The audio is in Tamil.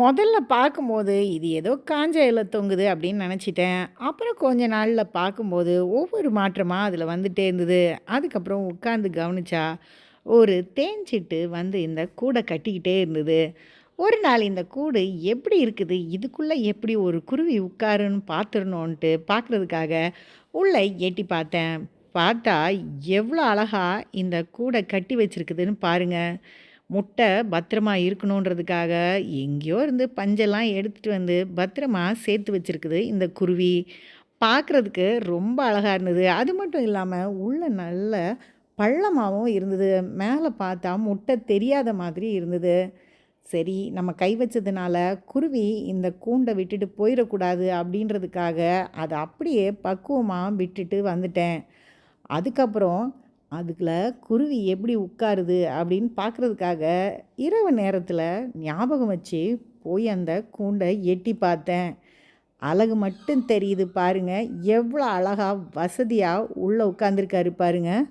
முதல்ல பார்க்கும்போது, இது ஏதோ காஞ்ச இல தொங்குது அப்படின்னு நினச்சிட்டேன் அப்புறம் கொஞ்ச நாளில் பார்க்கும்போது, ஒவ்வொரு மாற்றமாக அதில் வந்துட்டே இருந்தது. அதுக்கப்புறம் உட்காந்து கவனிச்சா, ஒரு தேஞ்சிட்டு வந்து இந்த கூடை கட்டிக்கிட்டே இருந்தது. ஒரு நாள் இந்த கூடு எப்படி இருக்குது? இதுக்குள்ளே எப்படி ஒரு குருவி உட்காருன்னு பார்த்துடணுன்ட்டு பார்க்குறதுக்காக உள்ளே எட்டி பார்த்தேன். பார்த்தா எவ்வளோ அழகாக இந்த கூடை கட்டி வச்சிருக்குதுன்னு பாருங்கள் முட்டை பத்திரமா இருக்கணுன்றதுக்காக எங்கேயோ இருந்து பஞ்செல்லாம் எடுத்துட்டு வந்து பத்திரமா சேர்த்து வச்சிருக்குது இந்த குருவி. பார்க்குறதுக்கு ரொம்ப அழகாக இருந்தது. அது மட்டும் இல்லாமல் உள்ள நல்ல பள்ளமாகவும் இருந்தது. மேலே பார்த்தா முட்டை தெரியாத மாதிரி இருந்தது. சரி நம்ம கை வச்சதுனால குருவி இந்த கூண்டை விட்டுட்டு போயிடக்கூடாது அப்படின்றதுக்காக அதை அப்படியே பக்குவமாக விட்டுட்டு வந்துட்டேன். அதுக்கப்புறம் அதுக்குள்ள குருவி எப்படி உட்காருது அப்படின்னு பார்க்குறதுக்காக, இரவு நேரத்தில் ஞாபகம் வச்சு போய் அந்த கூண்டை எட்டி பார்த்தேன். அழகு மட்டும் தெரியுது பாருங்கள் எவ்வளோ அழகாக வசதியாக உள்ளே உட்காந்துருக்காரு பாருங்கள்